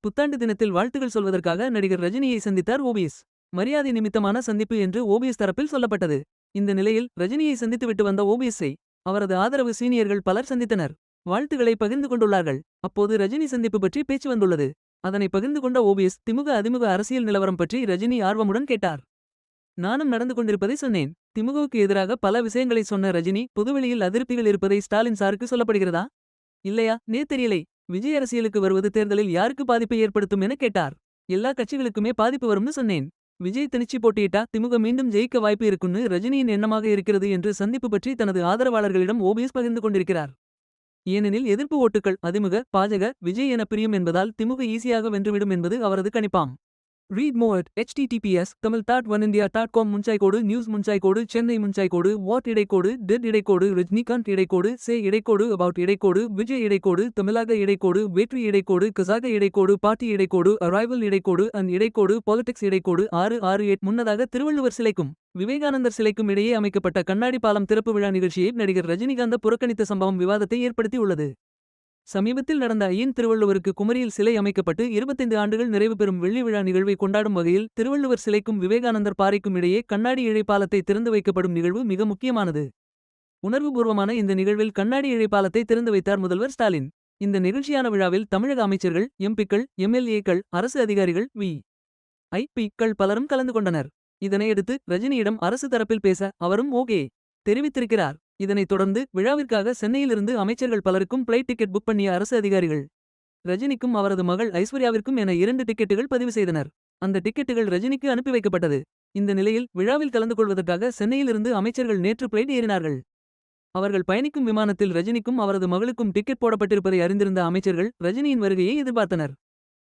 புத்தாண்டு தினத்தில் வாழ்த்துகள் சொல்வதற்காக நடிகர் ரஜினியை சந்தித்தார் ஓபிஎஸ் மரியாதை நிமித்தமான சந்திப்பு என்று ஓபிஎஸ் தரப்பில் சொல்லப்பட்டது. இந்த நிலையில் ரஜினியை சந்தித்துவிட்டு வந்த ஓபிஎஸ்ஐ அவரது ஆதரவு சீனியர்கள் பலர் சந்தித்தனர். வாழ்த்துக்களை பகிர்ந்து கொண்டுள்ளார்கள். அப்போது ரஜினி சந்திப்பு பற்றி பேச்சு வந்துள்ளது. அதனை பகிர்ந்து கொண்ட ஓபிஎஸ் திமுக அதிமுக அரசியல் நிலவரம் பற்றி ரஜினி ஆர்வமுடன் கேட்டார். நானும் நடந்து கொண்டிருப்பதை சொன்னேன். திமுகவுக்கு எதிராக பல விஷயங்களை சொன்ன ரஜினி பொதுவெளியில் அதிருப்திகள் இருப்பதை ஸ்டாலின் சாருக்கு சொல்லப்படுகிறதா? இல்லையா? நே தெரியலை விஜய் அரசியலுக்கு வருவது தேர்தலில் யாருக்கு பாதிப்பை ஏற்படுத்தும் என கேட்டார். எல்லா கட்சிகளுக்குமே பாதிப்பு வரும்னு சொன்னேன். விஜய் தனிச்சு போட்டியிட்டா திமுக மீண்டும் ஜெயிக்க வாய்ப்பு இருக்குன்னு ரஜினியின் எண்ணமாக இருக்கிறது என்று சந்திப்பு பற்றி தனது ஆதரவாளர்களிடம் ஓபிஎஸ் பகிர்ந்து கொண்டிருக்கிறார். ஏனெனில் எதிர்ப்பு ஓட்டுகள் அதிமுக பாஜக விஜய் என பிரியும் என்பதால் திமுக ஈஸியாக வென்றுவிடும் என்பது அவரது கணிப்பாம். Read more HTTPS Tamil dot one India dot com முன்சாய்கோடு news முன்சாய்கோடு சென்னை முன்சாய்கோடு வாட் இடைக்கோடு டெட் இடைக்கோடு ரஜினிகாந்த் இடைக்கோடு சே இடைக்கோடு அபவுட் இடைக்கோடு விஜய் இடைக்கோடு தமிழக இடைக்கோடு வெற்றி இடைக்கோடு கசாக இடைக்கோடு பார்ட்டி இடைக்கோடு அரைவல் இடைக்கோடு அண்ட் இடைக்கோடு பாலிடிக்ஸ் இடைக்கோடு ஆறு ஆறு எட் முன்னதாக திருவள்ளுவர் சிலைக்கும் விவேகானந்தர் சிலைக்கும் இடையே அமைக்கப்பட்ட கண்ணாடி பாலம் திறப்பு விழா நிகழ்ச்சியை நடிகர் ரஜினிகாந்த புறக்கணித்த சம்பவம் விவாதத்தை ஏற்படுத்தியுள்ளது சமீபத்தில் நடந்த ஐயன் திருவள்ளுவருக்கு குமரியில் சிலை அமைக்கப்பட்டு இருபத்தைந்து ஆண்டுகள் நிறைவு பெறும் வெள்ளி விழா நிகழ்வை கொண்டாடும் வகையில் திருவள்ளுவர் சிலைக்கும் விவேகானந்தர் பாறைக்கும் இடையே கண்ணாடி இழைப்பாலத்தை திறந்து வைக்கப்படும் நிகழ்வு மிக முக்கியமானது. உணர்வுபூர்வமான இந்த நிகழ்வில் கண்ணாடி இழைப்பாலத்தை திறந்து வைத்தார் முதல்வர் ஸ்டாலின். இந்த நிகழ்ச்சியான விழாவில் தமிழக அமைச்சர்கள் எம்பிக்கள் எம்எல்ஏக்கள் அரசு அதிகாரிகள் வி. ஐ. பிக்கள் பலரும் கலந்து கொண்டனர். இதனையடுத்து ரஜினியிடம் அரசு தரப்பில் பேச அவரும் ஓகே தெரிவித்திருக்கிறார். இதனைத் தொடர்ந்து விழாவிற்காக சென்னையிலிருந்து அமைச்சர்கள் பலருக்கும் பிளைட் டிக்கெட் புக் பண்ணிய அரசு அதிகாரிகள். ரஜினிக்கும் அவரது மகள் ஐஸ்வர்யாவிற்கும் என இரண்டு டிக்கெட்டுகள் பதிவு செய்தனர். அந்த டிக்கெட்டுகள் ரஜினிக்கு அனுப்பி வைக்கப்பட்டது. இந்த நிலையில் விழாவில் கலந்து கொள்வதற்காக சென்னையிலிருந்து அமைச்சர்கள் நேற்று பிளைட் ஏறினார்கள். அவர்கள் பயணிக்கும் விமானத்தில் ரஜினிக்கும் அவரது மகளுக்கும் டிக்கெட் போடப்பட்டிருப்பதை அறிந்திருந்த அமைச்சர்கள் ரஜினியின் வருகையை எதிர்பார்த்தனர்.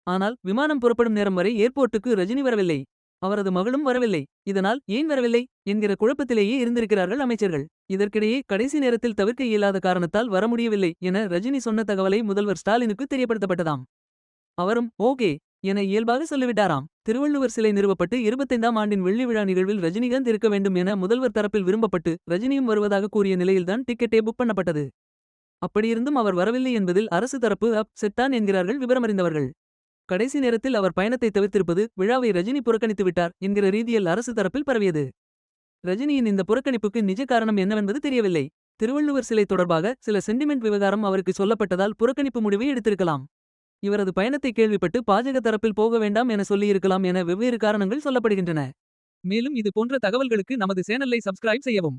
ஆனால் விமானம் புறப்படும் நேரம் வரை ஏர்போர்ட்டுக்கு ரஜினி வரவில்லை. அவரது மகளும் வரவில்லை. இதனால் ஏன் வரவில்லை? என்கிற குழப்பத்திலேயே இருந்திருக்கிறார்கள் அமைச்சர்கள். இதற்கிடையே கடைசி நேரத்தில் தவிர்க்க இயலாத காரணத்தால் வர முடியவில்லை என ரஜினி சொன்ன தகவலை முதல்வர் ஸ்டாலினுக்கு தெரியப்படுத்தப்பட்டதாம். அவரும் ஓகே என இயல்பாக சொல்லிவிட்டாராம். திருவள்ளுவர் சிலை நிறுவப்பட்டு இருபத்தைந்தாம் ஆண்டின் வெள்ளி விழா நிகழ்வில் ரஜினிகாந்த் இருக்க வேண்டும் என முதல்வர் தரப்பில் விரும்பப்பட்டு ரஜினியும் வருவதாக கூறிய நிலையில்தான் டிக்கெட்டே புக் பண்ணப்பட்டது. அப்படியிருந்தும் அவர் வரவில்லை என்பதில் அரசு தரப்பு அப் செட்டான் என்கிறார்கள் விவரமறிந்தவர்கள். கடைசி நேரத்தில் அவர் பயணத்தை தவிர்த்திருப்பது விழாவை ரஜினி புறக்கணித்து விட்டார் என்கிற ரீதியில் அரசு தரப்பில் பரவியது. ரஜினியின் இந்த புறக்கணிப்புக்கு நிஜ காரணம் என்னவென்பது தெரியவில்லை. திருவள்ளுவர் சிலை தொடர்பாக சில சென்டிமெண்ட் விவகாரம் அவருக்கு சொல்லப்பட்டதால் புறக்கணிப்பு முடிவை எடுத்திருக்கலாம். இவரது பயணத்தை கேள்விப்பட்டு பாஜக தரப்பில் போக வேண்டாம் என சொல்லியிருக்கலாம் என வெவ்வேறு காரணங்கள் சொல்லப்படுகின்றன. மேலும் இது போன்ற தகவல்களுக்கு நமது சேனலை சப்ஸ்கிரைப் செய்யவும்.